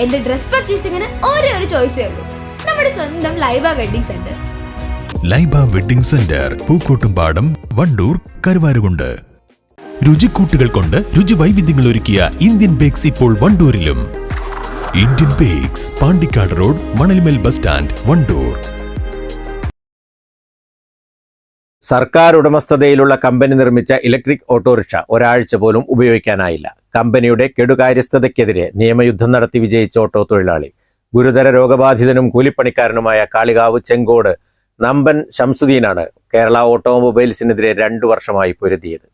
എന്റെ ഡ്രസ് പർച്ചേസിംഗിന് ഒരേ ഒരു ചോയ്സേ ഉള്ളൂ. നമ്മുടെ സ്വന്തം Laiba wedding centre. Laiba wedding centre Pookkottumpadam Wandoor Karuvarakundu. രുചിക്കൂട്ടുകൾ കൊണ്ട് രുചി വൈവിധ്യങ്ങൾ ഒരുക്കിയ ഇന്ത്യൻ ബേക്സ് ഇപ്പോൾ വണ്ടൂരിലും. Indian bakes Pandikkad road Manalmel bus stand Wandoor. സർക്കാർ ഉടമസ്ഥതയിലുള്ള കമ്പനി നിർമ്മിച്ച ഇലക്ട്രിക് ഓട്ടോറിക്ഷ ഒരാഴ്ച പോലും ഉപയോഗിക്കാനായില്ല. കമ്പനിയുടെ കെടുകാര്യസ്ഥതയ്ക്കെതിരെ നിയമയുദ്ധം നടത്തി വിജയിച്ച ഓട്ടോ തൊഴിലാളി. ഗുരുതര രോഗബാധിതനും കൂലിപ്പണിക്കാരനുമായ കാളികാവ് ചെങ്കോട് നമ്പൻ ഷംസുദ്ദീനാണ് കേരള ഓട്ടോമൊബൈൽസിനെതിരെ രണ്ടു വർഷമായി പൊരുതിയത്.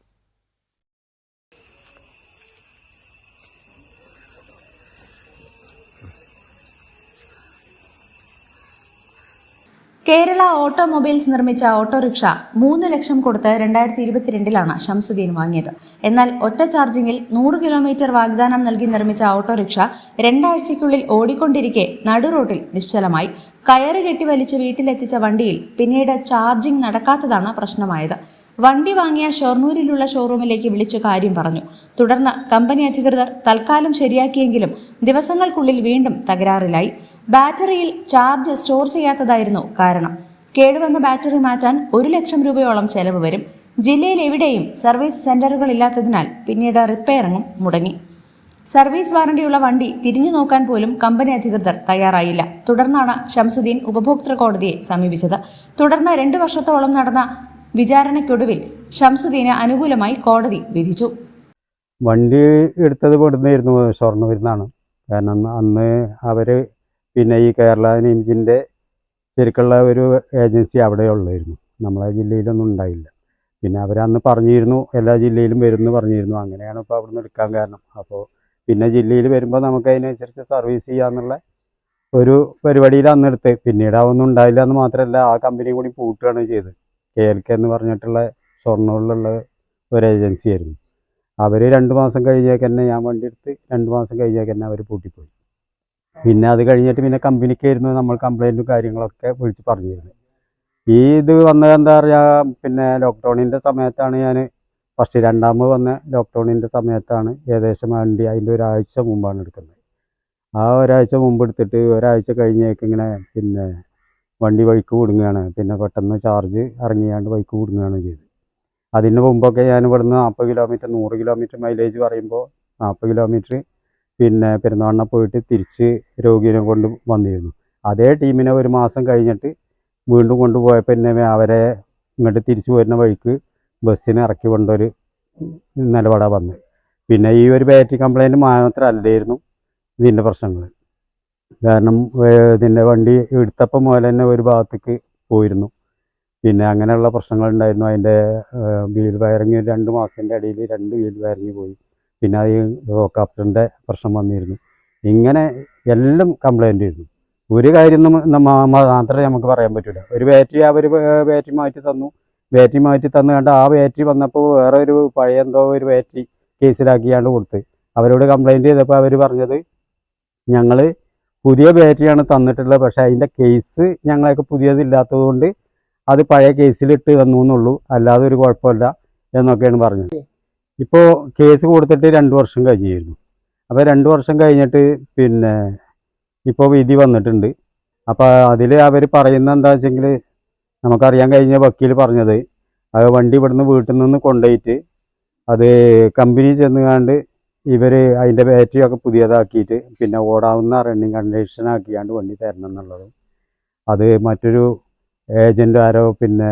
കേരള ഓട്ടോമൊബൈൽസ് നിർമ്മിച്ച ഓട്ടോറിക്ഷ മൂന്ന് ലക്ഷം കൊടുത്ത് രണ്ടായിരത്തി ഇരുപത്തിരണ്ടിലാണ് ഷംസുദ്ദീൻ വാങ്ങിയത്. എന്നാൽ ഒറ്റ ചാർജിങ്ങിൽ നൂറ് കിലോമീറ്റർ വാഗ്ദാനം നൽകി നിർമ്മിച്ച ഓട്ടോറിക്ഷ രണ്ടാഴ്ചയ്ക്കുള്ളിൽ ഓടിക്കൊണ്ടിരിക്കെ നടുറോട്ടിൽ നിശ്ചലമായി. കയറ് കെട്ടി വലിച്ച് വീട്ടിലെത്തിച്ച വണ്ടിയിൽ പിന്നീട് ചാർജിംഗ് നടക്കാത്തതാണ് പ്രശ്നമായത്. വണ്ടി വാങ്ങിയ ഷൊർണൂരിലുള്ള ഷോറൂമിലേക്ക് വിളിച്ച് കാര്യം പറഞ്ഞു. തുടർന്ന് കമ്പനി അധികൃതർ തൽക്കാലം ശരിയാക്കിയെങ്കിലും ദിവസങ്ങൾക്കുള്ളിൽ വീണ്ടും തകരാറിലായി. ബാറ്ററിയിൽ ചാർജ് സ്റ്റോർ ചെയ്യാത്തതായിരുന്നു കാരണം. കേടുവന്ന ബാറ്ററി മാറ്റാൻ ഒരു ലക്ഷം രൂപയോളം ചെലവ് വരും. ജില്ലയിൽ എവിടെയും സർവീസ് സെന്ററുകൾ ഇല്ലാത്തതിനാൽ പിന്നീട് റിപ്പയറിങ്ങും മുടങ്ങി. സർവീസ് വാറണ്ടിയുള്ള വണ്ടി തിരിഞ്ഞു നോക്കാൻ പോലും കമ്പനി അധികൃതർ തയ്യാറായില്ല. തുടർന്നാണ് ഷംസുദ്ദീൻ ഉപഭോക്തൃ കോടതിയെ സമീപിച്ചത്. തുടർന്ന് രണ്ടു വർഷത്തോളം നടന്ന വിചാരണയ്ക്കൊടുവിൽ ഷംസുദ്ദീന് അനുകൂലമായി കോടതി വിധിച്ചു. വണ്ടി എടുത്തത് കൊടുന്നായിരുന്നു സ്വർണ നിന്നാണ് കാരണം അന്ന് അവർ പിന്നെ ഈ കേരള നിംസിന്റെ ശരിക്കുള്ള ഒരു ഏജൻസി അവിടെ ഉള്ളായിരുന്നു. നമ്മളെ ജില്ലയിലൊന്നും ഉണ്ടായില്ല. പിന്നെ അവരന്ന് പറഞ്ഞിരുന്നു എല്ലാ ജില്ലയിലും വരുമെന്ന് പറഞ്ഞിരുന്നു. അങ്ങനെയാണ് ഇപ്പോൾ അവിടുന്ന് എടുക്കാൻ കാരണം. അപ്പോൾ പിന്നെ ജില്ലയിൽ വരുമ്പോൾ നമുക്ക് അതിനനുസരിച്ച് സർവീസ് ചെയ്യാന്നുള്ള ഒരു പരിപാടിയിൽ അന്നെടുത്ത് പിന്നീട് അതൊന്നും ഉണ്ടായില്ല എന്ന് മാത്രമല്ല ആ കമ്പനി കൂടി പൂട്ടുകയാണ് ചെയ്തത്. കെ എൽ കെ എന്ന് പറഞ്ഞിട്ടുള്ള ഷൊർണൂരിലുള്ള ഒരു ഏജൻസി ആയിരുന്നു. അവർ രണ്ട് മാസം കഴിഞ്ഞേക്ക് തന്നെ ഞാൻ വണ്ടി എടുത്ത് രണ്ട് മാസം കഴിഞ്ഞേക്ക് തന്നെ അവർ പൂട്ടിപ്പോയി. പിന്നെ അത് കഴിഞ്ഞിട്ട് പിന്നെ കമ്പനിക്കായിരുന്നു നമ്മൾ കംപ്ലൈന്റും കാര്യങ്ങളൊക്കെ വിളിച്ച് പറഞ്ഞിരുന്നത്. ഈ ഇത് വന്നത് എന്താ പറയുക പിന്നെ ലോക്ക്ഡൗണിന്റെ സമയത്താണ് ഞാൻ ഫസ്റ്റ് രണ്ടാമത് വന്ന ലോക്ക്ഡൗണിന്റെ സമയത്താണ് ഏകദേശം വണ്ടി അതിന്റെ ഒരാഴ്ച മുമ്പാണ് എടുക്കുന്നത്. ആ ഒരാഴ്ച മുമ്പ് എടുത്തിട്ട് ഒരാഴ്ച കഴിഞ്ഞേക്ക് ഇങ്ങനെ പിന്നെ വണ്ടി വഴിക്ക് കുടുങ്ങുകയാണ് പിന്നെ പെട്ടെന്ന് ചാർജ് ഇറങ്ങിയാണ്ട് വഴിക്ക് കുടുങ്ങുകയാണ് ചെയ്തത്. അതിന് മുമ്പൊക്കെ ഞാൻ ഇവിടുന്ന് നാൽപ്പത് കിലോമീറ്റർ നൂറ് കിലോമീറ്റർ മൈലേജ് പറയുമ്പോൾ നാൽപ്പത് കിലോമീറ്റർ പിന്നെ പെരുന്നാളിനെ പോയിട്ട് തിരിച്ച് രോഗിനെ കൊണ്ട് വന്നിരുന്നു. അതേ ടീമിനെ ഒരു മാസം കഴിഞ്ഞിട്ട് വീണ്ടും കൊണ്ടുപോയപ്പോൾ പിന്നെ അവരെ ഇങ്ങോട്ട് തിരിച്ചു വരുന്ന വഴിക്ക് ബസ്സിനെ ഇറക്കി കൊണ്ടൊരു നിലപാടാണ് വന്നത്. പിന്നെ ഈ ഒരു ബാറ്ററി കംപ്ലൈന്റ് മാത്രമല്ലായിരുന്നു ഇതിന്റെ പ്രശ്നങ്ങൾ കാരണം ഇതിന്റെ വണ്ടി എടുത്തപ്പം മുതൽ തന്നെ ഒരു ഭാഗത്തേക്ക് പോയിരുന്നു. പിന്നെ അങ്ങനെയുള്ള പ്രശ്നങ്ങൾ ഉണ്ടായിരുന്നു അതിന്റെ വീൽ വയറിങ് രണ്ട് മാസത്തിന്റെ ഇടയിൽ രണ്ട് വീൽ വയറിങ് പോയി. പിന്നെ അത് റോക്കാപ്സറിന്റെ പ്രശ്നം വന്നിരുന്നു. ഇങ്ങനെ എല്ലാം കംപ്ലൈന്റ് ആയിരുന്നു ഒരു കാര്യം മാത്രമേ നമുക്ക് പറയാൻ പറ്റില്ല ഒരു ബാറ്ററി അവർ ബാറ്ററി മാറ്റി തന്നു. ബാറ്ററി മാറ്റി തന്നു കണ്ട് ആ ബാറ്ററി വന്നപ്പോൾ വേറെ ഒരു പഴയ എന്തോ ഒരു ബാറ്ററി കേസിലാക്കിയാണ്ട് കൊടുത്ത്. അവരോട് കംപ്ലൈന്റ് ചെയ്തപ്പോൾ അവർ പറഞ്ഞത് ഞങ്ങൾ പുതിയ ബാറ്ററിയാണ് തന്നിട്ടുള്ളത്. പക്ഷേ അതിന്റെ കേസ് ഞങ്ങളൊക്കെ പുതിയതില്ലാത്തത് കൊണ്ട് അത് പഴയ കേസിലിട്ട് തന്നു എന്നുള്ളൂ. അല്ലാതെ ഒരു കുഴപ്പമില്ല എന്നൊക്കെയാണ് പറഞ്ഞത്. ഇപ്പോൾ കേസ് കൊടുത്തിട്ട് രണ്ട് വർഷം കഴിഞ്ഞിരുന്നു. അപ്പോൾ രണ്ട് വർഷം കഴിഞ്ഞിട്ട് പിന്നെ ഇപ്പോൾ വിധി വന്നിട്ടുണ്ട്. അപ്പോൾ അതിൽ അവർ പറയുന്ന എന്താ വെച്ചെങ്കിൽ നമുക്കറിയാൻ കഴിഞ്ഞ വക്കീൽ പറഞ്ഞത് അത് വണ്ടി ഇവിടുന്ന് വീട്ടിൽ നിന്ന് കൊണ്ടുപോയിട്ട് അത് കമ്പനി ചെന്നുകാണ്ട് ഇവർ അതിന്റെ ബാറ്ററി ഒക്കെ പുതിയതാക്കിയിട്ട് പിന്നെ ഓടാവുന്ന റണ്ണിങ് കണ്ടീഷൻ ആക്കിയാണ്ട് വണ്ടി തരണം എന്നുള്ളതും. അത് മറ്റൊരു ഏജന്റ് ആരോ പിന്നെ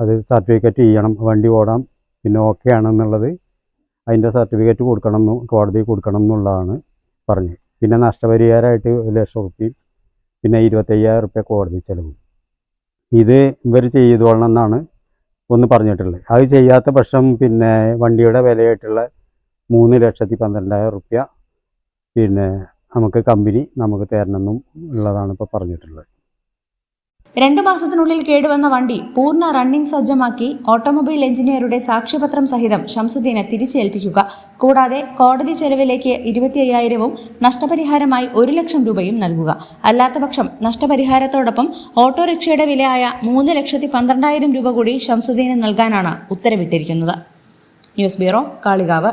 അത് സർട്ടിഫിക്കറ്റ് ചെയ്യണം വണ്ടി ഓടാം പിന്നെ ഓക്കെ ആണെന്നുള്ളത് അതിന്റെ സർട്ടിഫിക്കറ്റ് കൊടുക്കണം എന്നും കോടതി കൊടുക്കണം എന്നുള്ളതാണ് പറഞ്ഞത്. പിന്നെ നഷ്ടപരിഹാരമായിട്ട് ഒരു ലക്ഷം റുപ്യയും പിന്നെ ഇരുപത്തയ്യായിരം റുപ്യ കോടതി ചെലവും. ഇത് ഇവർ ചെയ്തോളണം എന്നാണ് ഒന്ന് പറഞ്ഞിട്ടുള്ളത്. അത് ചെയ്യാത്ത പക്ഷം പിന്നെ വണ്ടിയുടെ വിലയായിട്ടുള്ള മൂന്ന് ലക്ഷത്തി പന്ത്രണ്ടായിരം റുപ്യ പിന്നെ നമുക്ക് കമ്പനി നമുക്ക് തരണമെന്നും ഉള്ളതാണ് ഇപ്പോൾ പറഞ്ഞിട്ടുള്ളത്. രണ്ടു മാസത്തിനുള്ളിൽ കേടുവന്ന വണ്ടി പൂർണ റണ്ണിംഗ് സജ്ജമാക്കി ഓട്ടോമൊബൈൽ എഞ്ചിനീയറുടെ സാക്ഷ്യപത്രം സഹിതം ഷംസുദ്ദീനെ തിരിച്ചേൽപ്പിക്കുക. കൂടാതെ കോടതി ചെലവിലേക്ക് ഇരുപത്തി അയ്യായിരവും നഷ്ടപരിഹാരമായി ഒരു ലക്ഷം രൂപയും നൽകുക. അല്ലാത്തപക്ഷം നഷ്ടപരിഹാരത്തോടൊപ്പം ഓട്ടോറിക്ഷയുടെ വിലയായ മൂന്ന് ലക്ഷത്തി പന്ത്രണ്ടായിരം രൂപ കൂടി ഷംസുദ്ദീന് നൽകാനാണ് ഉത്തരവിട്ടിരിക്കുന്നത്. News bureau Kalikavu.